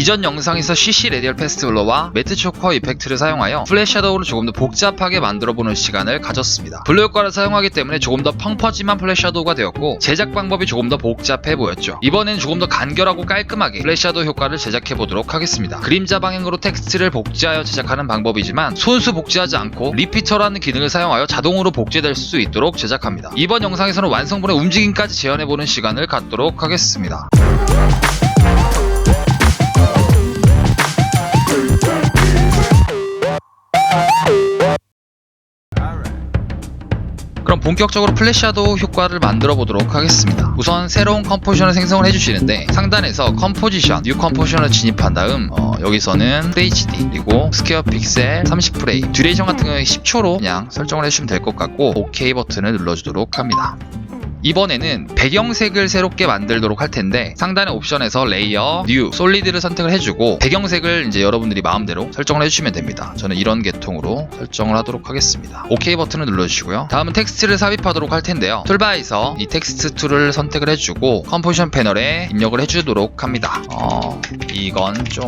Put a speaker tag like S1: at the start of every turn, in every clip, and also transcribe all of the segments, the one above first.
S1: 이전 영상에서 CC 레디얼 페스티블러와 매트 초커 이펙트를 사용하여 플래시 섀도우를 조금 더 복잡하게 만들어보는 시간을 가졌습니다. 블루 효과를 사용하기 때문에 조금 더 펑퍼짐한 플래시 섀도우가 되었고 제작 방법이 조금 더 복잡해 보였죠. 이번엔 조금 더 간결하고 깔끔하게 플래시 섀도우 효과를 제작해 보도록 하겠습니다. 그림자 방향으로 텍스트를 복제하여 제작하는 방법이지만 손수 복제하지 않고 리피터라는 기능을 사용하여 자동으로 복제될 수 있도록 제작합니다. 이번 영상에서는 완성본의 움직임까지 재현해보는 시간을 갖도록 하겠습니다. 그럼 본격적으로 플래시 섀도우 효과를 만들어 보도록 하겠습니다. 우선 새로운 컴포지션을 생성을 해주시는데 상단에서 컴포지션, 뉴 컴포지션을 진입한 다음 어, 여기서는 FHD 그리고 스퀘어 픽셀 30프레임 듀레이션 같은 경우에 10초로 그냥 설정을 해주시면 될 것 같고 OK 버튼을 눌러주도록 합니다. 이번에는 배경색을 새롭게 만들도록 할 텐데 상단의 옵션에서 레이어, 뉴, 솔리드를 선택을 해주고 배경색을 이제 여러분들이 마음대로 설정을 해주시면 됩니다. 저는 이런 계통으로 설정을 하도록 하겠습니다. OK 버튼을 눌러주시고요. 다음은 텍스트를 삽입하도록 할 텐데요. 툴바에서 이 텍스트 툴을 선택을 해주고 컴포지션 패널에 입력을 해주도록 합니다. 어, 이건 좀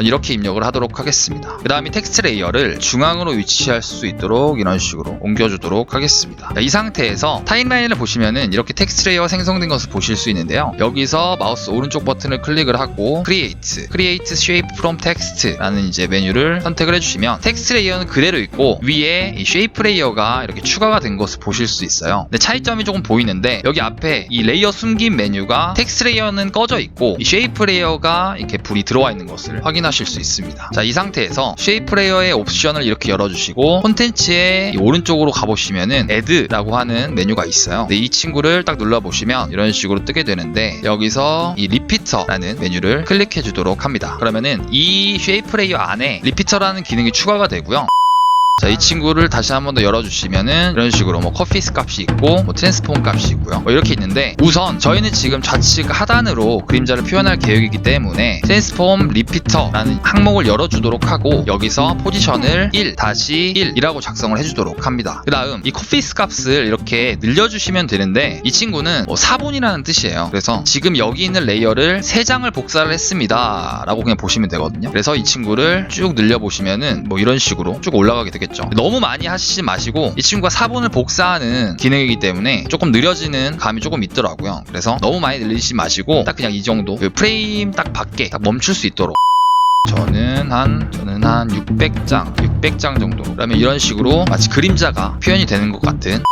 S1: 이렇게 입력을 하도록 하겠습니다. 그 다음에 텍스트 레이어를 중앙으로 위치할 수 있도록 이런 식으로 옮겨주도록 하겠습니다. 자, 이 상태에서 타임라인을 보시면은 이렇게 텍스트 레이어가 생성된 것을 보실 수 있는데요. 여기서 마우스 오른쪽 버튼을 클릭을 하고 Create, Create Shape from Text라는 이제 메뉴를 선택을 해주시면 텍스트 레이어는 그대로 있고 위에 이 Shape 레이어가 이렇게 추가가 된 것을 보실 수 있어요. 근데 차이점이 조금 보이는데 여기 앞에 이 레이어 숨긴 메뉴가 텍스트 레이어는 꺼져 있고 이 Shape 레이어가 이렇게 불이 들어와 있는 것을 확인 하실 수 있습니다. 자, 이 상태에서 쉐이프 레이어의 옵션을 이렇게 열어주시고 콘텐츠의 이 오른쪽으로 가보시면은 Add라고 하는 메뉴가 있어요. 이 친구를 딱 눌러보시면 이런 식으로 뜨게 되는데 여기서 이 리피터라는 메뉴를 클릭해 주도록 합니다. 그러면은 이 쉐이프 레이어 안에 리피터라는 기능이 추가가 되고요. 자, 이 친구를 다시 한 번 더 열어주시면은 이런 식으로 뭐 커피스 값이 있고 뭐 트랜스폼 값이 있고요. 뭐 이렇게 있는데 우선 저희는 지금 좌측 하단으로 그림자를 표현할 계획이기 때문에 트랜스폼 리피터라는 항목을 열어주도록 하고 여기서 포지션을 1 다시 1이라고 작성을 해주도록 합니다. 그 다음 이 커피스 값을 이렇게 늘려주시면 되는데 이 친구는 뭐 4분이라는 뜻이에요. 그래서 지금 여기 있는 레이어를 3장을 복사를 했습니다. 라고 그냥 보시면 되거든요. 그래서 이 친구를 쭉 늘려보시면은 뭐 이런 식으로 쭉 올라가게 되겠죠. 너무 많이 하시지 마시고 이 친구가 4분을 복사하는 기능이기 때문에 조금 느려지는 감이 조금 있더라고요. 그래서 너무 많이 늘리지 마시고 딱 그냥 이 정도 그 프레임 딱 밖에 딱 멈출 수 있도록. 저는 한 저는 한 600장 600장 정도. 그러면 이런 식으로 마치 그림자가 표현이 되는 것 같은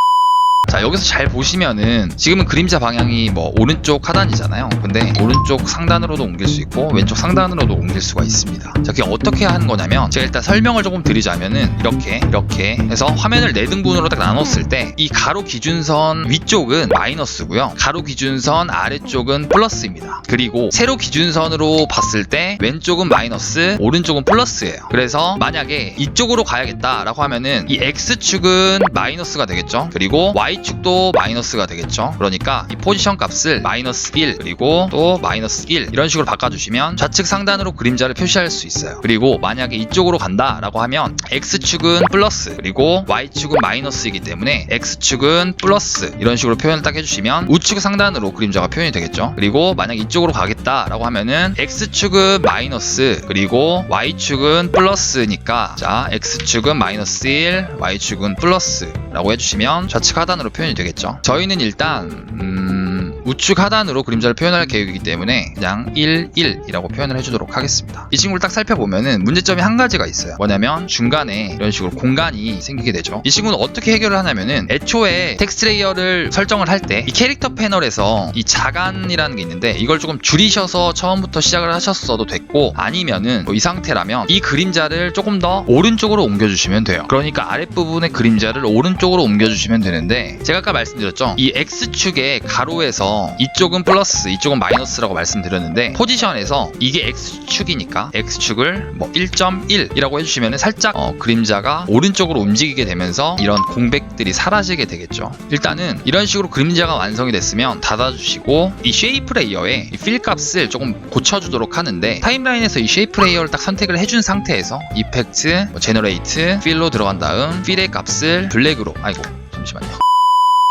S1: 자 여기서 잘 보시면은 지금은 그림자 방향이 뭐 오른쪽 하단이잖아요. 근데 오른쪽 상단으로도 옮길 수 있고 왼쪽 상단으로도 옮길 수가 있습니다. 자 그게 어떻게 하는 거냐면 제가 일단 설명을 조금 드리자면은 이렇게 이렇게 해서 화면을 네 등분으로 딱 나눴을 때 이 가로 기준선 위쪽은 마이너스고요. 가로 기준선 아래쪽은 플러스입니다. 그리고 세로 기준선으로 봤을 때 왼쪽은 마이너스 오른쪽은 플러스예요. 그래서 만약에 이쪽으로 가야겠다라고 하면은 이 x축은 마이너스가 되겠죠? 그리고 y 축도 마이너스가 되겠죠? 그러니까 이 포지션 값을 마이너스 1 그리고 또 마이너스 1 이런 식으로 바꿔주시면 좌측 상단으로 그림자를 표시할 수 있어요. 그리고 만약에 이쪽으로 간다 라고 하면 x축은 플러스 그리고 y축은 마이너스이기 때문에 x축은 플러스 이런 식으로 표현을 딱 해주시면 우측 상단으로 그림자가 표현이 되겠죠? 그리고 만약 이쪽으로 가겠다 라고 하면은 x축은 마이너스 그리고 y축은 플러스니까 자 x축은 마이너스 1 y축은 플러스 라고 해주시면 좌측 하단으로 표현이 되겠죠? 저희는 일단 음, 우측 하단으로 그림자를 표현할 계획이기 때문에 그냥 1, 1이라고 표현을 해주도록 하겠습니다. 이 친구를 딱 살펴보면은 문제점이 한 가지가 있어요. 뭐냐면 중간에 이런 식으로 공간이 생기게 되죠. 이 친구는 어떻게 해결을 하냐면은 애초에 텍스트 레이어를 설정을 할 때 이 캐릭터 패널에서 이 자간이라는 게 있는데 이걸 조금 줄이셔서 처음부터 시작을 하셨어도 됐고 아니면은 뭐 이 상태라면 이 그림자를 조금 더 오른쪽으로 옮겨주시면 돼요. 그러니까 아랫부분의 그림자를 오른쪽으로 옮겨주시면 되는데 제가 아까 말씀드렸죠. 이 X축의 가로에 서 이쪽은 플러스 이쪽은 마이너스라고 말씀드렸는데 포지션에서 이게 X축이니까 X축을 뭐 1.1이라고 해주시면 살짝 어, 그림자가 오른쪽으로 움직이게 되면서 이런 공백들이 사라지게 되겠죠. 일단은 이런 식으로 그림자가 완성이 됐으면 닫아주시고 이 쉐이프 레이어에 이필 값을 조금 고쳐주도록 하는데 타임라인에서 이 쉐이프 레이어를 딱 선택을 해준 상태에서 이펙트, 뭐 제너레이트, 필로 들어간 다음 필의 값을 블랙으로 아이고 잠시만요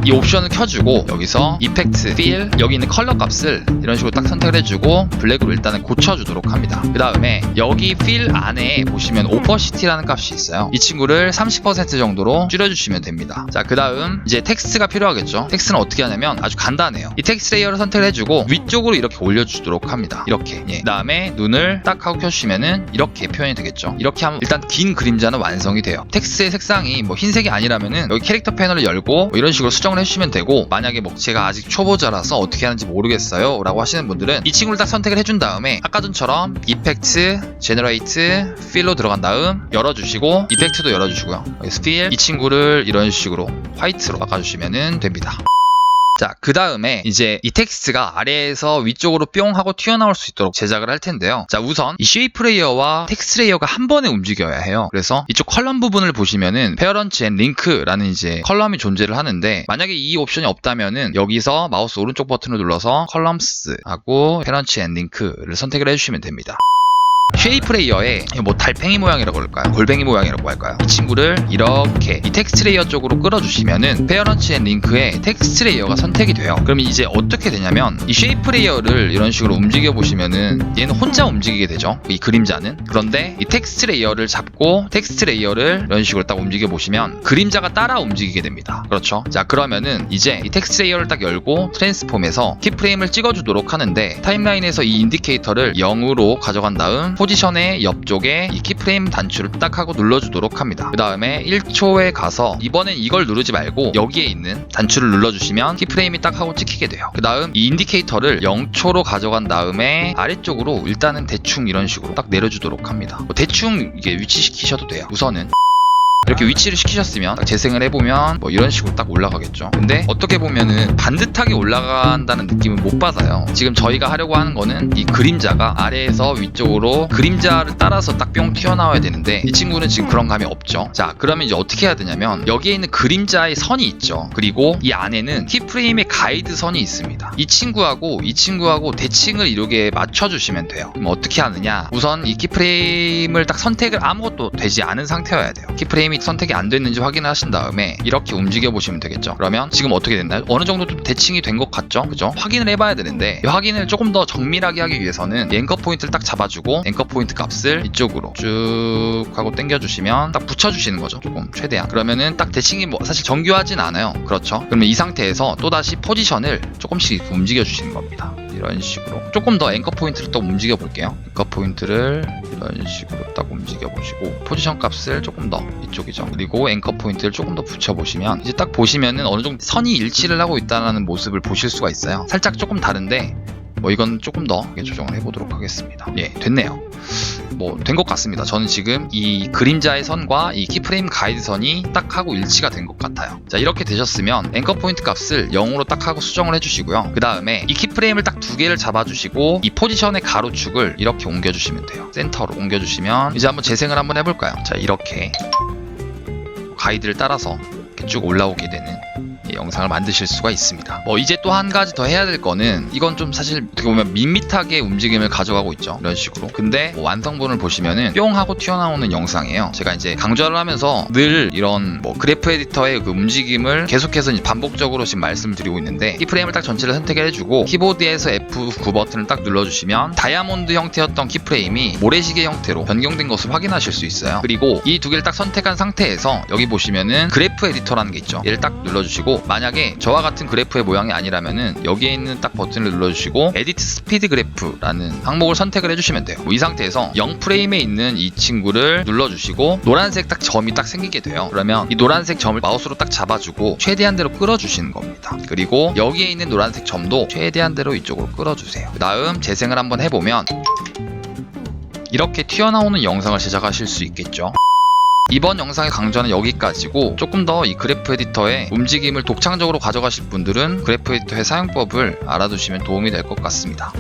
S1: 이 옵션을 켜주고 여기서 이펙트, 필, 여기 있는 컬러 값을 이런 식으로 딱 선택을 해주고 블랙으로 일단은 고쳐주도록 합니다. 그 다음에 여기 필 안에 보시면 오퍼시티라는 값이 있어요. 이 친구를 30% 정도로 줄여주시면 됩니다. 자, 그 다음 이제 텍스트가 필요하겠죠. 텍스트는 어떻게 하냐면 아주 간단해요. 이 텍스트 레이어를 선택을 해주고 위쪽으로 이렇게 올려주도록 합니다. 이렇게. 예. 그 다음에 눈을 딱 하고 켜주시면은 이렇게 표현이 되겠죠. 이렇게 하면 일단 긴 그림자는 완성이 돼요. 텍스트의 색상이 뭐 흰색이 아니라면은 여기 캐릭터 패널을 열고 뭐 이런 식으로 수정을 해주시면 되고 만약에 뭐 제가 아직 초보자라서 어떻게 하는지 모르겠어요 라고 하시는 분들은 이 친구를 딱 선택을 해준 다음에 아까 전처럼 이펙트, 제너레이트, 필로 들어간 다음 열어주시고 이펙트도 열어주시고요. 스필 이 친구를 이런 식으로 화이트로 바꿔주시면 됩니다 자, 그 다음에 이제 이 텍스트가 아래에서 위쪽으로 뿅 하고 튀어나올 수 있도록 제작을 할 텐데요. 자, 우선 이 쉐이프 레이어와 텍스트 레이어가 한 번에 움직여야 해요. 그래서 이쪽 컬럼 부분을 보시면은 페어런치 앤 링크라는 이제 컬럼이 존재를 하는데 만약에 이 옵션이 없다면은 여기서 마우스 오른쪽 버튼을 눌러서 컬럼스 하고 페어런치 앤 링크를 선택을 해주시면 됩니다. 쉐이프 레이어에 뭐 달팽이 모양이라고 할까요? 골뱅이 모양이라고 할까요? 이 친구를 이렇게 이 텍스트 레이어 쪽으로 끌어주시면은 페어런치 앤 링크에 텍스트 레이어가 선택이 돼요. 그럼 이제 어떻게 되냐면 이 쉐이프 레이어를 이런 식으로 움직여 보시면은 얘는 혼자 움직이게 되죠. 이 그림자는. 그런데 이 텍스트 레이어를 잡고 텍스트 레이어를 이런 식으로 딱 움직여 보시면 그림자가 따라 움직이게 됩니다. 그렇죠? 자 그러면은 이제 이 텍스트 레이어를 딱 열고 트랜스폼에서 키프레임을 찍어주도록 하는데 타임라인에서 이 인디케이터를 0으로 가져간 다음 포지션의 옆쪽에 이 키프레임 단추를 딱 하고 눌러주도록 합니다. 그 다음에 1초에 가서 이번엔 이걸 누르지 말고 여기에 있는 단추를 눌러주시면 키프레임이 딱 하고 찍히게 돼요. 그 다음 이 인디케이터를 0초로 가져간 다음에 아래쪽으로 일단은 대충 이런 식으로 딱 내려주도록 합니다. 뭐 대충 이게 위치시키셔도 돼요. 우선은 이렇게 위치를 시키셨으면 딱 재생을 해보면 뭐 이런 식으로 딱 올라가겠죠. 근데 어떻게 보면은 반듯하게 올라간다는 느낌은 못 받아요. 지금 저희가 하려고 하는 거는 이 그림자가 아래에서 위쪽으로 그림자를 따라서 딱 뿅 튀어나와야 되는데 이 친구는 지금 그런 감이 없죠. 자, 그러면 이제 어떻게 해야 되냐면 여기에 있는 그림자의 선이 있죠. 그리고 이 안에는 키프레임의 가이드 선이 있습니다. 이 친구하고 이 친구하고 대칭을 이렇게 맞춰주시면 돼요. 그럼 어떻게 하느냐? 우선 이 키프레임을 딱 선택을 아무것도 되지 않은 상태여야 돼요. 키프레임 이 선택이 안 됐는지 확인하신 다음에 이렇게 움직여 보시면 되겠죠. 그러면 지금 어떻게 됐나요? 어느 정도 좀 대칭이 된 것 같죠? 그죠? 확인을 해봐야 되는데 이 확인을 조금 더 정밀하게 하기 위해서는 이 앵커 포인트를 딱 잡아주고 앵커 포인트 값을 이쪽으로 쭉 하고 당겨주시면 딱 붙여주시는 거죠. 조금 최대한. 그러면은 딱 대칭이 뭐 사실 정교하진 않아요. 그렇죠? 그러면 이 상태에서 또다시 포지션을 조금씩 움직여 주시는 겁니다. 이런 식으로 조금 더 앵커 포인트를 또 움직여 볼게요. 앵커 포인트를 이런 식으로 딱 움직여 보시고 포지션 값을 조금 더 이쪽이죠. 그리고 앵커 포인트를 조금 더 붙여 보시면 이제 딱 보시면은 어느 정도 선이 일치를 하고 있다는 모습을 보실 수가 있어요. 살짝 조금 다른데 뭐 이건 조금 더 조정을 해보도록 하겠습니다. 예, 됐네요. 뭐 된 것 같습니다. 저는 지금 이 그림자의 선과 이 키프레임 가이드 선이 딱 하고 일치가 된 것 같아요. 자 이렇게 되셨으면 앵커 포인트 값을 0으로 딱 하고 수정을 해주시고요. 그 다음에 이 키프레임을 딱 두 개를 잡아주시고 이 포지션의 가로축을 이렇게 옮겨주시면 돼요. 센터로 옮겨주시면 이제 한번 재생을 한번 해볼까요? 자 이렇게 가이드를 따라서 이렇게 쭉 올라오게 되는 이 영상을 만드실 수가 있습니다. 뭐 이제 또 한 가지 더 해야 될 거는 이건 좀 사실 어떻게 보면 밋밋하게 움직임을 가져가고 있죠. 이런 식으로. 근데 뭐 완성본을 보시면은 뿅 하고 튀어나오는 영상이에요. 제가 이제 강좌를 하면서 늘 이런 뭐 그래프 에디터의 그 움직임을 계속해서 반복적으로 지금 말씀을 드리고 있는데 키프레임을 딱 전체를 선택을 해주고 키보드에서 F9 버튼을 딱 눌러주시면 다이아몬드 형태였던 키프레임이 모래시계 형태로 변경된 것을 확인하실 수 있어요. 그리고 이 두 개를 딱 선택한 상태에서 여기 보시면은 그래프 에디터라는 게 있죠. 얘를 딱 눌러주시고 만약에 저와 같은 그래프의 모양이 아니라면은 여기에 있는 딱 버튼을 눌러주시고 에디트 스피드 그래프라는 항목을 선택을 해주시면 돼요. 뭐이 상태에서 0 프레임에 있는 이 친구를 눌러주시고 노란색 딱 점이 딱 생기게 돼요. 그러면 이 노란색 점을 마우스로 딱 잡아주고 최대한대로 끌어주시는 겁니다. 그리고 여기에 있는 노란색 점도 최대한대로 이쪽으로 끌어주세요. 그 다음 재생을 한번 해보면 이렇게 튀어나오는 영상을 제작하실 수 있겠죠. 이번 영상의 강좌는 여기까지고 조금 더 이 그래프 에디터의 움직임을 독창적으로 가져가실 분들은 그래프 에디터의 사용법을 알아두시면 도움이 될 것 같습니다.